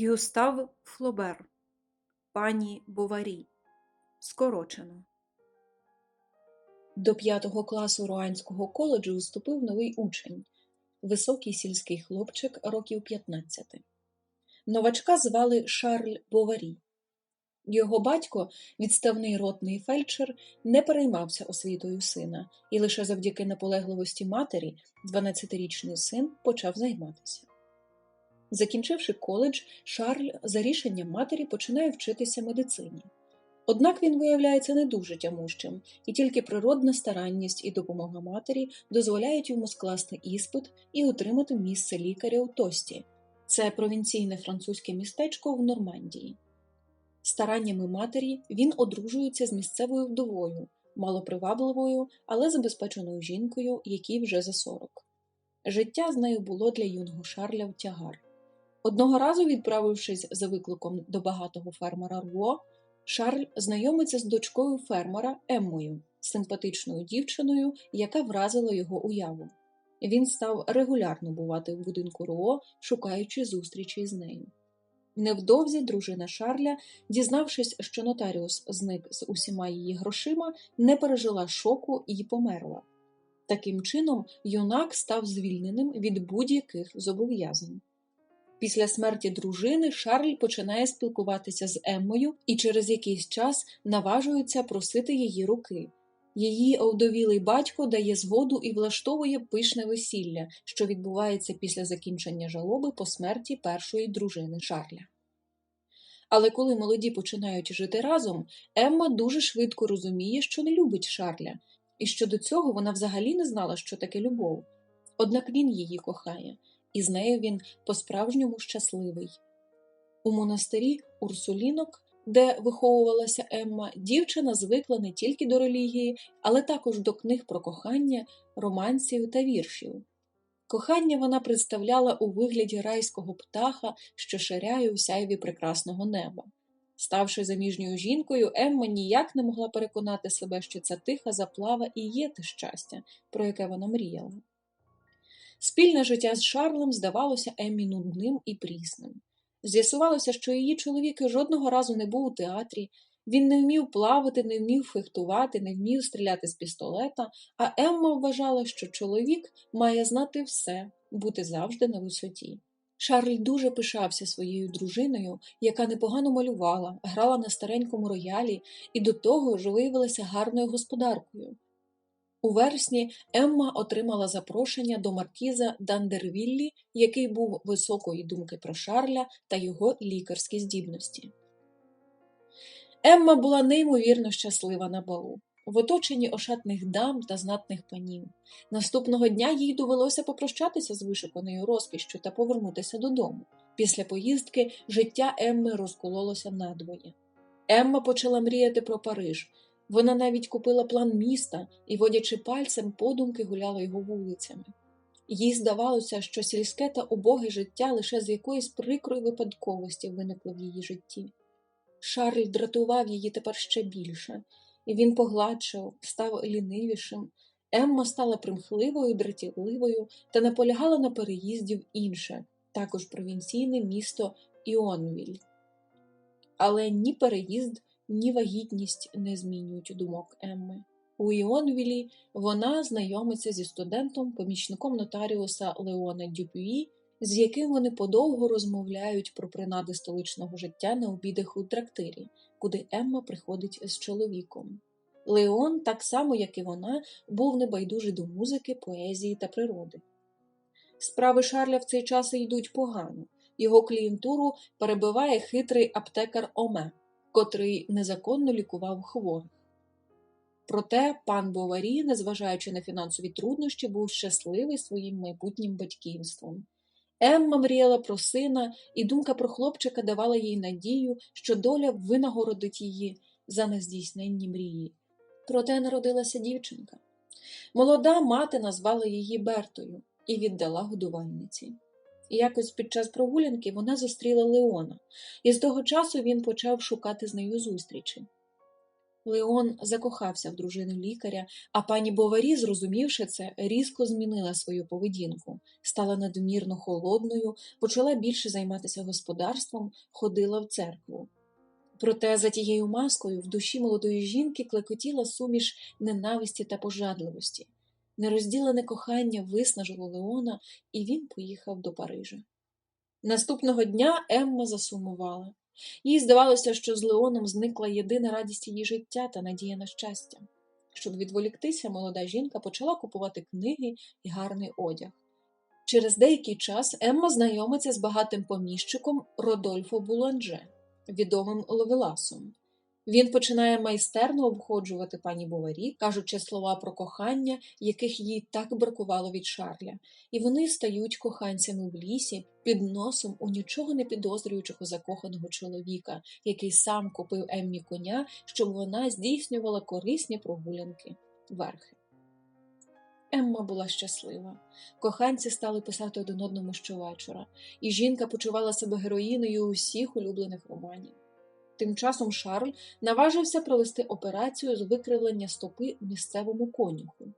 Гюстав Флобер Пані Боварі Скорочено До п'ятого класу Руанського коледжу вступив новий учень – високий сільський хлопчик років 15. Новачка звали Шарль Боварі. Його батько, відставний ротний фельдшер, не переймався освітою сина, і лише завдяки наполегливості матері 12-річний син почав займатися. Закінчивши коледж, Шарль за рішенням матері починає вчитися медицині. Однак він виявляється не дуже тямущим, і тільки природна старанність і допомога матері дозволяють йому скласти іспит і отримати місце лікаря у Тості. Це провінційне французьке містечко в Нормандії. Стараннями матері він одружується з місцевою вдовою, малопривабливою, але забезпеченою жінкою, якій вже за 40. Життя з нею було для юного Шарля в тягар. Одного разу, відправившись за викликом до багатого фермера Руо, Шарль знайомиться з дочкою фермера Еммою, симпатичною дівчиною, яка вразила його уяву. Він став регулярно бувати в будинку Руо, шукаючи зустрічі з нею. Невдовзі дружина Шарля, дізнавшись, що нотаріус зник з усіма її грошима, не пережила шоку і померла. Таким чином, юнак став звільненим від будь-яких зобов'язань. Після смерті дружини Шарль починає спілкуватися з Еммою і через якийсь час наважується просити її руки. Її овдовілий батько дає згоду і влаштовує пишне весілля, що відбувається після закінчення жалоби по смерті першої дружини Шарля. Але коли молоді починають жити разом, Емма дуже швидко розуміє, що не любить Шарля, і що до цього вона взагалі не знала, що таке любов. Однак він її кохає і з нею він по-справжньому щасливий. У монастирі Урсулінок, де виховувалася Емма, дівчина звикла не тільки до релігії, але також до книг про кохання, романсів та віршів. Кохання вона представляла у вигляді райського птаха, що ширяє у сяйві прекрасного неба. Ставши заміжньою жінкою, Емма ніяк не могла переконати себе, що ця тиха заплава і є те щастя, про яке вона мріяла. Спільне життя з Шарлем здавалося Еммі нудним і прісним. З'ясувалося, що її чоловік жодного разу не був у театрі, він не вмів плавати, не вмів фехтувати, не вмів стріляти з пістолета, а Емма вважала, що чоловік має знати все, бути завжди на висоті. Шарль дуже пишався своєю дружиною, яка непогано малювала, грала на старенькому роялі і до того ж виявилася гарною господаркою. У вересні Емма отримала запрошення до маркіза Дандервіллі, який був високої думки про Шарля та його лікарські здібності. Емма була неймовірно щаслива на балу, в оточенні ошатних дам та знатних панів. Наступного дня їй довелося попрощатися з вишуканою розкішчю та повернутися додому. Після поїздки життя Емми розкололося надвоє. Емма почала мріяти про Париж. Вона навіть купила план міста і, водячи пальцем, подумки гуляла його вулицями. Їй здавалося, що сільське та убоге життя лише з якоїсь прикрої випадковості виникло в її житті. Шарль дратував її тепер ще більше, і він погладшав, став лінивішим. Емма стала примхливою, дратівливою та наполягала на переїзді в інше, також провінційне місто Іонвіль. Але ні переїзд, ні вагітність не змінюють думок Емми. У Іонвілі вона знайомиться зі студентом, помічником нотаріуса Леона Дюпюї, з яким вони подовго розмовляють про принади столичного життя на обідах у трактирі, куди Емма приходить з чоловіком. Леон, так само як і вона, був небайдужий до музики, поезії та природи. Справи Шарля в цей час йдуть погано, його клієнтуру перебиває хитрий аптекар Оме котрий незаконно лікував хворих. Проте пан Боварі, незважаючи на фінансові труднощі, був щасливий своїм майбутнім батьківством. Емма мріяла про сина, і думка про хлопчика давала їй надію, що доля винагородить її за нездійсненні мрії. Проте народилася дівчинка. Молода мати назвала її Бертою і віддала годувальниці. Якось під час прогулянки вона зустріла Леона, і з того часу він почав шукати з нею зустрічі. Леон закохався в дружину лікаря, а пані Боварі, зрозумівши це, різко змінила свою поведінку, стала надмірно холодною, почала більше займатися господарством, ходила в церкву. Проте за тією маскою в душі молодої жінки клекотіла суміш ненависті та пожадливості. Нерозділене кохання виснажило Леона, і він поїхав до Парижа. Наступного дня Емма засумувала. Їй здавалося, що з Леоном зникла єдина радість її життя та надія на щастя. Щоб відволіктися, молода жінка почала купувати книги і гарний одяг. Через деякий час Емма знайомиться з багатим поміщиком Родольфо Буланже, відомим Ловеласом. Він починає майстерно обходжувати пані Боварі, кажучи слова про кохання, яких їй так бракувало від Шарля, і вони стають коханцями в лісі під носом у нічого не підозрюючого закоханого чоловіка, який сам купив Еммі коня, щоб вона здійснювала корисні прогулянки верхи. Емма була щаслива. Коханці стали писати один одному щовечора, і жінка почувала себе героїною усіх улюблених романів. Тим часом Шарль наважився провести операцію з викривлення стопи місцевому конюху.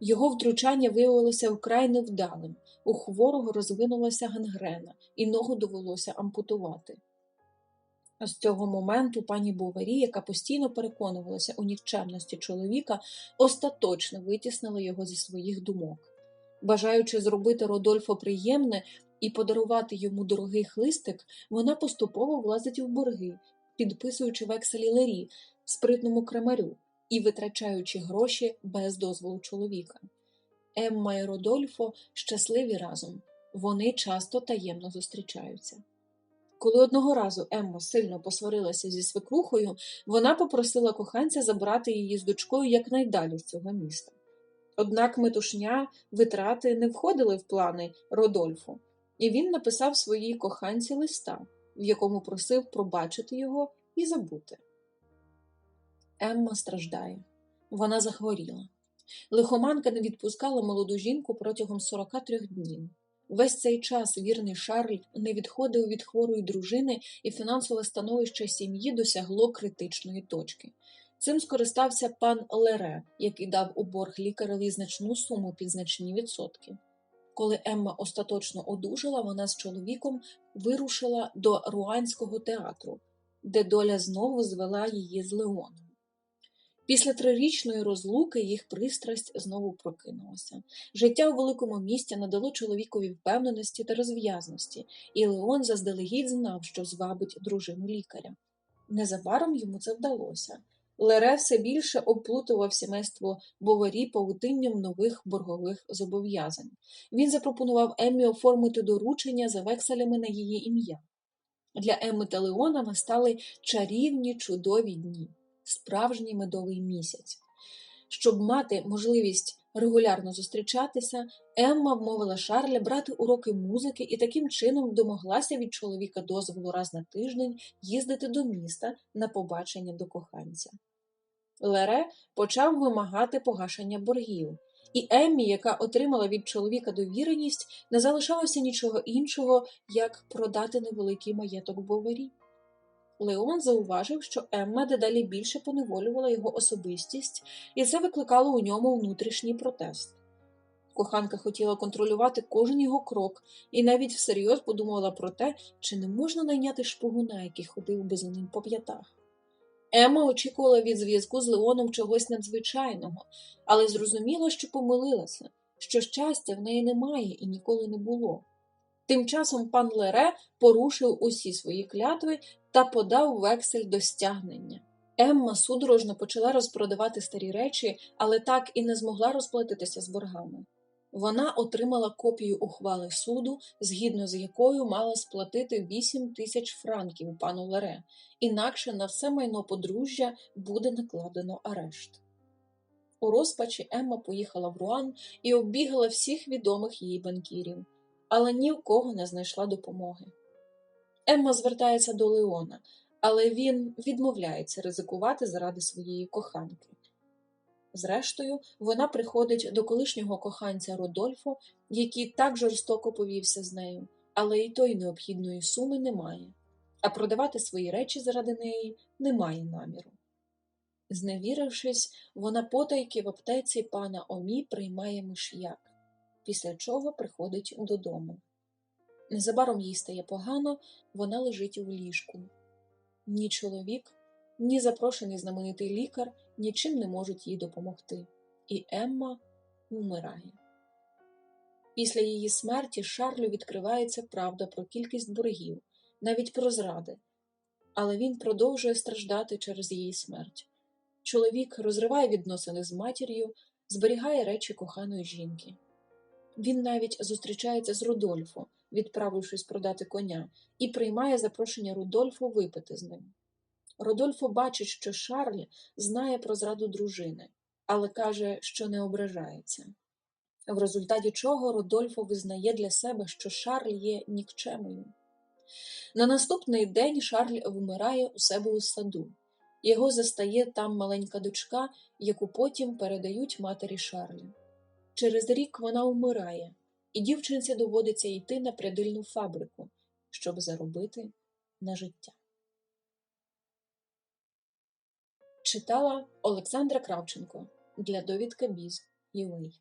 Його втручання виявилося вкрай невдалим, у хворого розвинулася гангрена, і ногу довелося ампутувати. З цього моменту пані Боварі, яка постійно переконувалася у нікчемності чоловіка, остаточно витіснила його зі своїх думок. Бажаючи зробити Родольфо приємне і подарувати йому дорогий хлистик, вона поступово влазить в борги, підписуючи векселі Лері, спритному крамарю і витрачаючи гроші без дозволу чоловіка. Емма і Родольфо щасливі разом, вони часто таємно зустрічаються. Коли одного разу Емма сильно посварилася зі свекрухою, вона попросила коханця забрати її з дочкою якнайдалі з цього міста. Однак метушня, витрати не входили в плани Родольфо, і він написав своїй коханці листа, в якому просив пробачити його і забути. Емма страждає. Вона захворіла. Лихоманка не відпускала молоду жінку протягом 43 днів. Весь цей час вірний Шарль не відходив від хворої дружини, і фінансове становище сім'ї досягло критичної точки. Цим скористався пан Лере, який дав у борг лікареві значну суму під значні відсотки. Коли Емма остаточно одужала, вона з чоловіком вирушила до руанського театру, де доля знову звела її з Леоном. Після трирічної розлуки їх пристрасть знову прокинулася. Життя у великому місті надало чоловікові впевненості та розв'язності, і Леон заздалегідь знав, що звабить дружину лікаря. Незабаром йому це вдалося. Лере все більше оплутував сімейство Боварі павутинням нових боргових зобов'язань. Він запропонував Еммі оформити доручення за векселями на її ім'я. Для Емми та Леона настали чарівні чудові дні, справжній медовий місяць. Щоб мати можливість регулярно зустрічатися, Емма вмовила Шарля брати уроки музики і таким чином домоглася від чоловіка дозволу раз на тиждень їздити до міста на побачення до коханця. Лере почав вимагати погашення боргів, і Еммі, яка отримала від чоловіка довіреність, не залишалося нічого іншого, як продати невеликий маєток Боварі. Леон зауважив, що Емма дедалі більше поневолювала його особистість, і це викликало у ньому внутрішній протест. Коханка хотіла контролювати кожен його крок і навіть всерйоз подумала про те, чи не можна найняти шпигуна, який ходив би за ним по п'ятах. Емма очікувала від зв'язку з Леоном чогось надзвичайного, але зрозуміла, що помилилася, що щастя в неї немає і ніколи не було. Тим часом пан Лере порушив усі свої клятви та подав вексель до стягнення. Емма судорожно почала розпродавати старі речі, але так і не змогла розплатитися з боргами. Вона отримала копію ухвали суду, згідно з якою мала сплатити 8 тисяч франків пану Лере, інакше на все майно подружжя буде накладено арешт. У розпачі Емма поїхала в Руан і оббігала всіх відомих їй банкірів, але ні в кого не знайшла допомоги. Емма звертається до Леона, але він відмовляється ризикувати заради своєї коханки. Зрештою, вона приходить до колишнього коханця Родольфо, який так жорстоко повівся з нею, але й той необхідної суми немає, а продавати свої речі заради неї немає наміру. Зневірившись, вона потайки в аптеці пана Омі приймає миш'як, після чого приходить додому. Незабаром їй стає погано, вона лежить у ліжку. Ні чоловік, ні запрошений знаменитий лікар нічим не можуть їй допомогти, і Емма вмирає. Після її смерті Шарлю відкривається правда про кількість боргів, навіть про зради, але він продовжує страждати через її смерть. Чоловік розриває відносини з матір'ю, зберігає речі коханої жінки. Він навіть зустрічається з Рудольфо, відправившись продати коня, і приймає запрошення Рудольфо випити з ним. Родольфо бачить, що Шарль знає про зраду дружини, але каже, що не ображається. В результаті чого Родольфо визнає для себе, що Шарль є нікчемою. На наступний день Шарль вмирає у себе у саду. Його застає там маленька дочка, яку потім передають матері Шарля. Через рік вона вмирає, і дівчинці доводиться йти на прядильну фабрику, щоб заробити на життя. Читала Олександра Кравченко для довідка Біз UA.